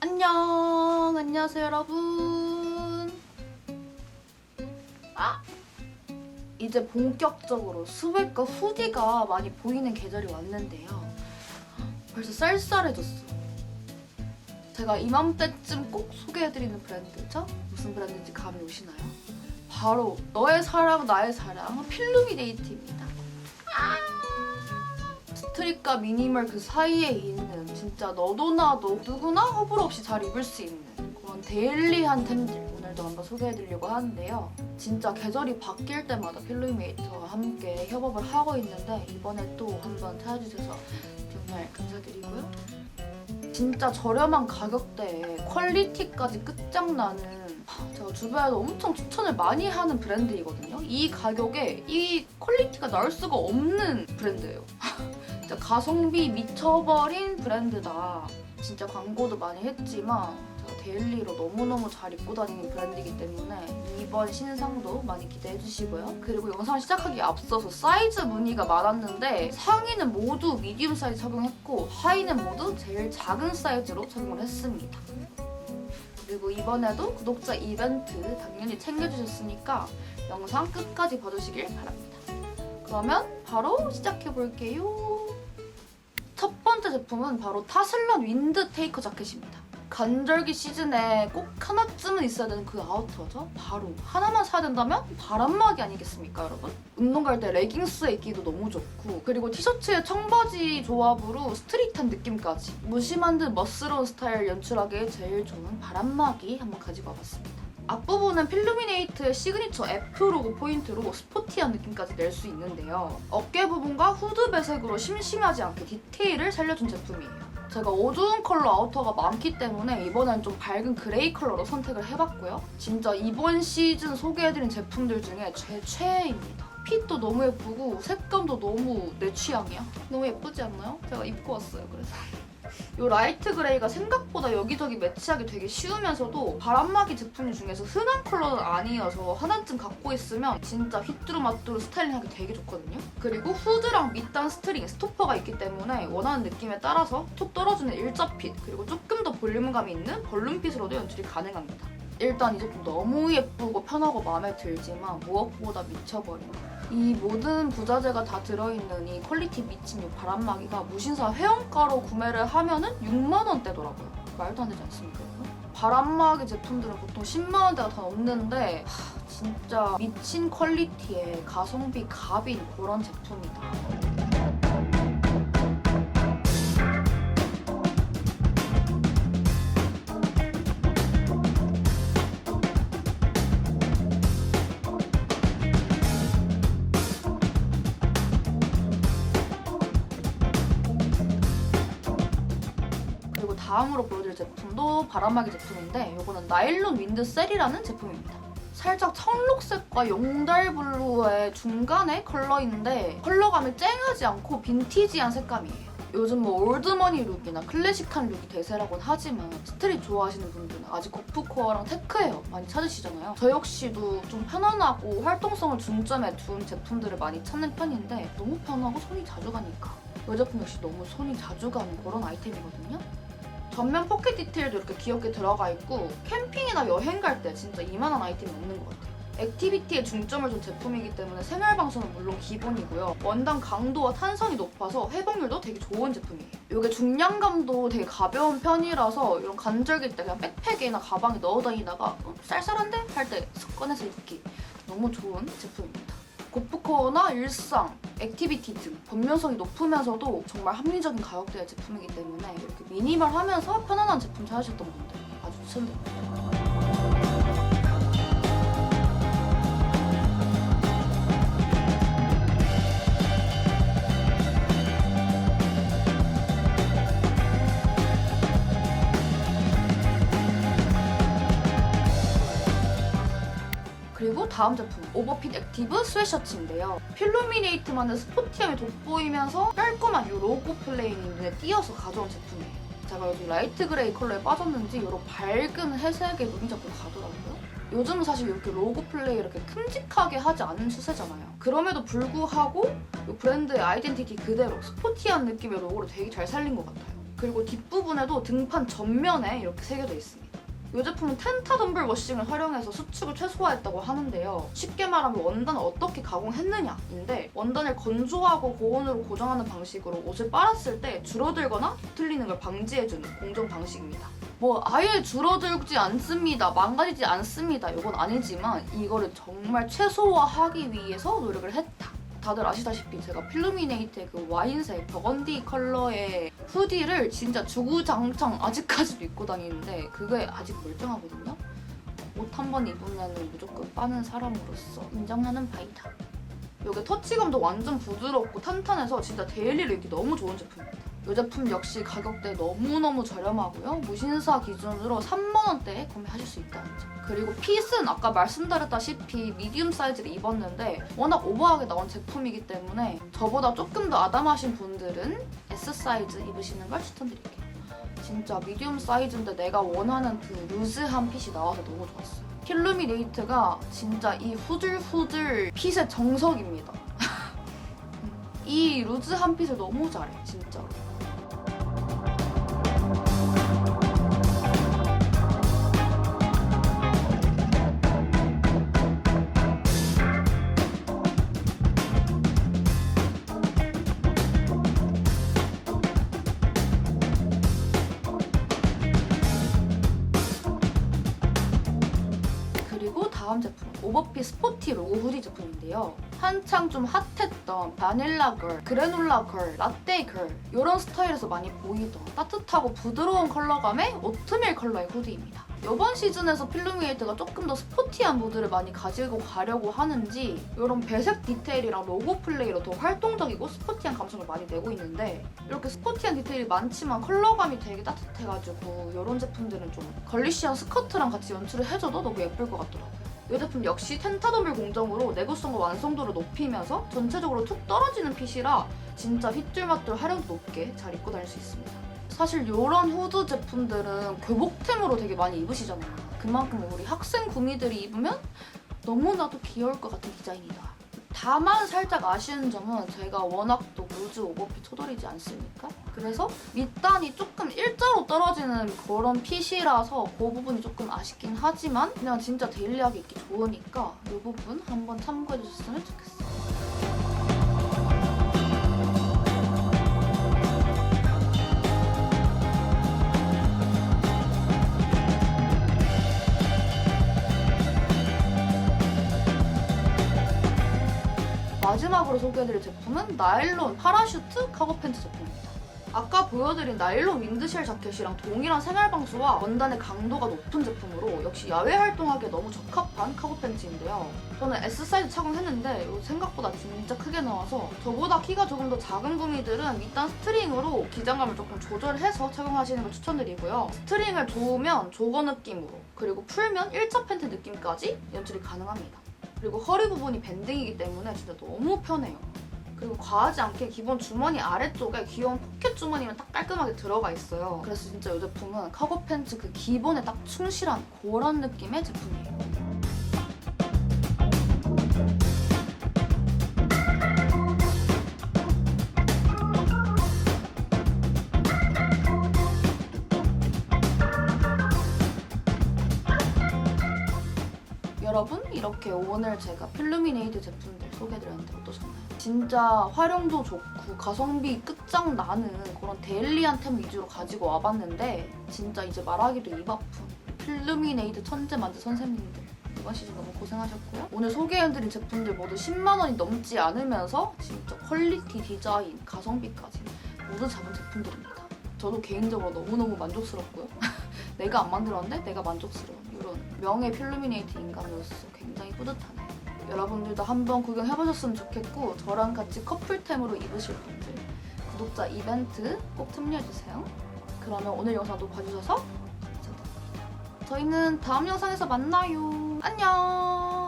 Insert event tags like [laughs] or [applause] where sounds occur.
안녕. 안녕하세요 여러분. 아 이제 본격적으로 스웨과 후디가 많이 보이는 계절이 왔는데요 벌써 쌀쌀해졌어 제가 이맘때쯤 꼭 소개해드리는 브랜드죠? 무슨 브랜드인지 감이 오시나요? 바로 너의 사랑 나의 사랑 필루미네이트입니다 스트릿과 미니멀 그 사이에 있는 진짜 너도 나도 누구나 허불 없이 잘 입을 수 있는 그런 데일리한 템들 오늘도 한번 소개해드리려고 하는데요. 진짜 계절이 바뀔 때마다 필루메이트와 함께 협업을 하고 있는데 이번에 또 한번 찾아주셔서 정말 감사드리고요. 진짜 저렴한 가격대에 퀄리티까지 끝장나는 하, 제가 주변에서 엄청 추천을 많이 하는 브랜드이거든요. 이 가격에 이 퀄리티가 나올 수가 없는 브랜드예요. [laughs] 진짜 가성비 미쳐버린 브랜드다. 진짜 광고도 많이 했지만 제가 데일리로 너무너무 잘 입고 다니는 브랜드이기 때문에 이번 신상도 많이 기대해 주시고요. 그리고 영상 시작하기 앞서서 사이즈 문의가 많았는데 상의는 모두 미디움 사이즈 착용했고 하의는 모두 제일 작은 사이즈로 착용을 했습니다. 그리고 이번에도 구독자 이벤트 당연히 챙겨주셨으니까 영상 끝까지 봐주시길 바랍니다. 그러면 바로 시작해 볼게요. 첫 번째 제품은 바로 타슬런 윈드 테이커 자켓입니다. 간절기 시즌에 꼭 하나쯤은 있어야 되는 그 아우터죠. 바로 하나만 사야 된다면 바람막이 아니겠습니까, 여러분? 운동 갈 때 레깅스에 입기도 너무 좋고 그리고 티셔츠에 청바지 조합으로 스트릿한 느낌까지 무심한 듯 멋스러운 스타일 연출하기에 제일 좋은 바람막이 한번 가지고 와봤습니다. 앞부분은 필루미네이트의 시그니처 F 로고 포인트로 스포티한 느낌까지 낼 수 있는데요. 어깨 부분과 후드 배색으로 심심하지 않게 디테일을 살려준 제품이에요. 제가 어두운 컬러 아우터가 많기 때문에 이번엔 좀 밝은 그레이 컬러로 선택을 해봤고요. 진짜 이번 시즌 소개해드린 제품들 중에 제 최애입니다. 핏도 너무 예쁘고 색감도 너무 내 취향이야. 너무 예쁘지 않나요? 제가 입고 왔어요, 그래서. 이 라이트 그레이가 생각보다 여기저기 매치하기 되게 쉬우면서도 바람막이 제품 중에서 흔한 컬러는 아니어서 하나쯤 갖고 있으면 진짜 휘뚜루마뚜루 스타일링하기 되게 좋거든요. 그리고 후드랑 밑단 스트링, 스토퍼가 있기 때문에 원하는 느낌에 따라서 툭 떨어지는 일자핏 그리고 조금 더 볼륨감이 있는 벌룬핏으로도 연출이 가능합니다. 일단 이 제품 너무 예쁘고 편하고 마음에 들지만 무엇보다 미쳐버려요. 이 모든 부자재가 다 들어있는 이 퀄리티 미친 이 바람막이가 무신사 회원가로 구매를 하면은 6만 원대더라고요. 말도 안 되지 않습니까? 바람막이 제품들은 보통 10만 원대가 다 넘는데 하, 진짜 미친 퀄리티의 가성비 갑인 그런 제품이다. 다음으로 보여드릴 제품도 바람막이 제품인데 이거는 나일론 윈드 셀이라는 제품입니다. 살짝 청록색과 용달 블루의 중간의 컬러인데 컬러감이 쨍하지 않고 빈티지한 색감이에요. 요즘 뭐 올드머니 룩이나 클래식한 룩이 대세라곤 하지만 스트릿 좋아하시는 분들은 아직 고프코어랑 테크웨어 많이 찾으시잖아요. 저 역시도 좀 편안하고 활동성을 중점에 둔 제품들을 많이 찾는 편인데 너무 편하고 손이 자주 가니까 이 제품 역시 너무 손이 자주 가는 그런 아이템이거든요. 전면 포켓 디테일도 이렇게 귀엽게 들어가 있고 캠핑이나 여행 갈 때 진짜 이만한 아이템이 없는 것 같아요. 액티비티에 중점을 둔 제품이기 때문에 생활 방수는 물론 기본이고요. 원단 강도와 탄성이 높아서 회복률도 되게 좋은 제품이에요. 이게 중량감도 되게 가벼운 편이라서 이런 간절기 때 그냥 백팩이나 가방에 넣어 다니다가 어, 쌀쌀한데? 할 때 꺼내서 입기 너무 좋은 제품입니다. 고프코어나 일상, 액티비티 등 번면성이 높으면서도 정말 합리적인 가격대의 제품이기 때문에 이렇게 미니멀하면서 편안한 제품 찾으셨던 분들 아주 추천드립니다. 다음 제품 오버핏 액티브 스웨셔츠인데요. 필루미네이트만의 스포티함이 돋보이면서 깔끔한 이 로고 플레인이 눈에 띄어서 가져온 제품이에요. 제가 요즘 라이트 그레이 컬러에 빠졌는지 이런 밝은 눈이 자꾸 가더라고요. 요즘은 사실 이렇게 로고 플레이 이렇게 큼직하게 하지 않는 추세잖아요. 그럼에도 불구하고 이 브랜드의 아이덴티티 그대로 스포티한 느낌의 로고를 되게 잘 살린 것 같아요. 그리고 뒷부분에도 등판 전면에 이렇게 새겨져 있습니다. 이 제품은 텐타 덤블 워싱을 활용해서 수축을 최소화했다고 하는데요. 쉽게 말하면 원단을 어떻게 가공했느냐인데 원단을 건조하고 고온으로 고정하는 방식으로 옷을 빨았을 때 줄어들거나 뒤틀리는 걸 방지해주는 공정 방식입니다. 뭐 아예 줄어들지 않습니다. 망가지지 않습니다. 이건 아니지만 이거를 정말 최소화하기 위해서 노력을 했다. 다들 아시다시피 제가 필루미네이트의 그 와인색 버건디 컬러의 후디를 진짜 주구장창 아직까지도 입고 다니는데 그게 아직 멀쩡하거든요. 옷 한 번 입으면 무조건 빠는 사람으로서 인정하는 바이다. 이게 터치감도 완전 부드럽고 탄탄해서 진짜 데일리로 입기 너무 좋은 제품입니다. 이 제품 역시 가격대 너무너무 저렴하고요. 무신사 기준으로 3만원대에 구매하실 수 있다는 점. 그리고 핏은 아까 말씀드렸다시피 미디움 사이즈를 입었는데 워낙 오버하게 나온 제품이기 때문에 저보다 조금 더 아담하신 분들은 S 사이즈 입으시는 걸 추천드릴게요. 진짜 미디움 사이즈인데 내가 원하는 그 루즈한 핏이 나와서 너무 좋았어요. 필루미네이트가 진짜 이 후들후들 핏의 정석입니다. [laughs] 이 루즈한 핏을 너무 잘해, 진짜로. 다음 제품 오버핏 스포티 로고 후디 제품인데요. 한창 좀 핫했던 바닐라 걸, 그래놀라 걸, 라떼 걸 이런 스타일에서 많이 보이던 따뜻하고 부드러운 컬러감의 오트밀 컬러의 후디입니다. 이번 시즌에서 필루미에이트가 조금 더 스포티한 무드를 많이 가지고 가려고 하는지 이런 배색 디테일이랑 로고 플레이로 더 활동적이고 스포티한 감성을 많이 내고 있는데 이렇게 스포티한 디테일이 많지만 컬러감이 되게 따뜻해가지고 이런 제품들은 좀 걸리시한 스커트랑 같이 연출을 해줘도 너무 예쁠 것 같더라고요. 이 제품 역시 텐타덤블 공정으로 내구성과 완성도를 높이면서 전체적으로 툭 떨어지는 핏이라 진짜 휘뚤마뚤 활용도 높게 잘 입고 다닐 수 있습니다. 사실 이런 후드 제품들은 교복템으로 되게 많이 입으시잖아요. 그만큼 우리 학생 구미들이 입으면 너무나도 귀여울 것 같은 디자인이다. 다만 살짝 아쉬운 점은 제가 워낙 또 루즈 오버핏 초돌이지 않습니까? 그래서 밑단이 조금 일자로 떨어지는 그런 핏이라서 그 부분이 조금 아쉽긴 하지만 그냥 진짜 데일리하게 입기 좋으니까 이 부분 한번 참고해 주셨으면 좋겠어요. 마지막으로 소개해드릴 제품은 나일론 파라슈트 카고 팬츠 제품입니다. 아까 보여드린 나일론 윈드쉘 자켓이랑 동일한 생활 방수와 원단의 강도가 높은 제품으로 역시 야외 활동하기에 너무 적합한 카고 팬츠인데요. 저는 S 사이즈 착용했는데 생각보다 진짜 크게 나와서 저보다 키가 조금 더 작은 구미들은 밑단 스트링으로 기장감을 조금 조절해서 착용하시는 걸 추천드리고요. 스트링을 조으면 조거 느낌으로 그리고 풀면 일자 팬트 느낌까지 연출이 가능합니다. 그리고 허리 부분이 밴딩이기 때문에 진짜 너무 편해요. 그리고 과하지 않게 기본 주머니 아래쪽에 귀여운 포켓 주머니만 딱 깔끔하게 들어가 있어요. 그래서 진짜 이 제품은 카고 팬츠 그 기본에 딱 충실한 그런 느낌의 제품이에요. 여러분 이렇게 오늘 제가 필루미네이트 제품들 소개해드렸는데 어떠셨나요? 진짜 활용도 좋고 가성비 끝장나는 그런 데일리한 템 위주로 가지고 와봤는데 진짜 이제 말하기도 입 아픈 필루미네이트 천재 만재 선생님들 이번 시즌 너무 고생하셨고요. 오늘 소개해드린 제품들 모두 10만 원이 넘지 않으면서 진짜 퀄리티, 디자인, 가성비까지 모두 잡은 제품들입니다. 저도 개인적으로 너무너무 만족스럽고요. [laughs] 내가 안 만들었는데 내가 만족스러운 이런 명예 필루미네이트 인간으로서 굉장히 뿌듯하네요. 여러분들도 한번 구경해보셨으면 좋겠고 저랑 같이 커플템으로 입으실 분들 구독자 이벤트 꼭 참여해주세요. 그러면 오늘 영상도 봐주셔서 감사드립니다. 저희는 다음 영상에서 만나요. 안녕!